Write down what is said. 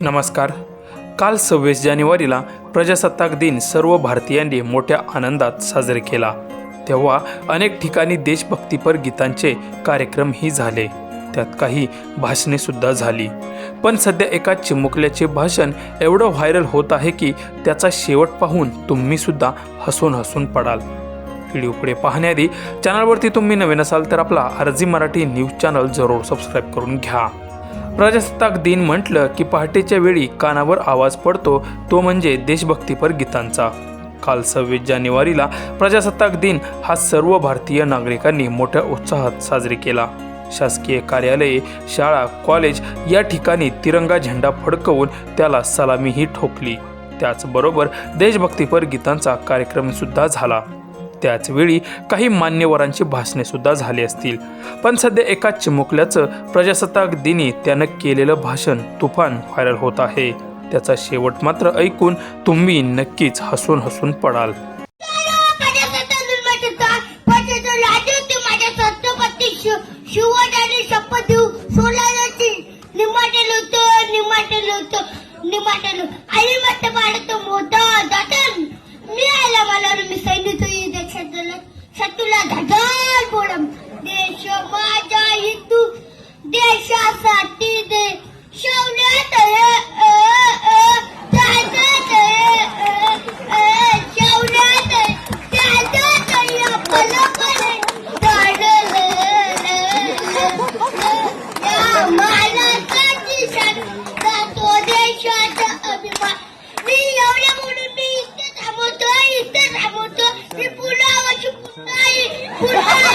नमस्कार. काल सव्वीस जानेवारीला प्रजासत्ताक दिन सर्व भारतीयांनी मोठ्या आनंदात साजरे केला. तेव्हा अनेक ठिकाणी देशभक्तीपर गीतांचे कार्यक्रमही झाले. त्यात काही भाषणे सुद्धा झाली. पण सध्या एका चिमुकल्याचे भाषण एवढं व्हायरल होत आहे की त्याचा शेवट पाहून तुम्ही सुद्धा हसून हसून पडाल. व्हिडिओ पुढे पाहण्याआधी चॅनलवरती तुम्ही नवीन असाल तर आपला आरजी मराठी न्यूज चॅनल जरूर सबस्क्राईब करून घ्या. प्रजासत्ताक दिन म्हटलं की पहाटेच्या वेळी कानावर आवाज पडतो तो म्हणजे देशभक्तीपर गीतांचा. काल सव्वीस जानेवारीला प्रजासत्ताक दिन हा सर्व भारतीय नागरिकांनी मोठ्या उत्साहात साजरी केला. शासकीय कार्यालये शाळा कॉलेज या ठिकाणी तिरंगा झेंडा फडकवून त्याला सलामीही ठोकली. त्याचबरोबर देशभक्तीपर गीतांचा कार्यक्रम सुद्धा झाला. त्याचवेळी काही मान्यवरांची भाषणे सुद्धा झाली असतील. पण सध्या एका चिमुकल्याचं प्रजासत्ताक दिनी त्यानं केलेलं भाषण तुफान व्हायरल होत आहे. त्याचा शेवट मात्र ऐकून तुम्ही नक्कीच हसून हसून पडाल. निमाटेल होतो निमाटेल होतं निमाटेल आई मत पाडत मोठा. शत्रूला धडाल बोडम देश माझा हिंदू देशासाठी दे. शौर्यात अ, अ, त्याच्यात अ, Put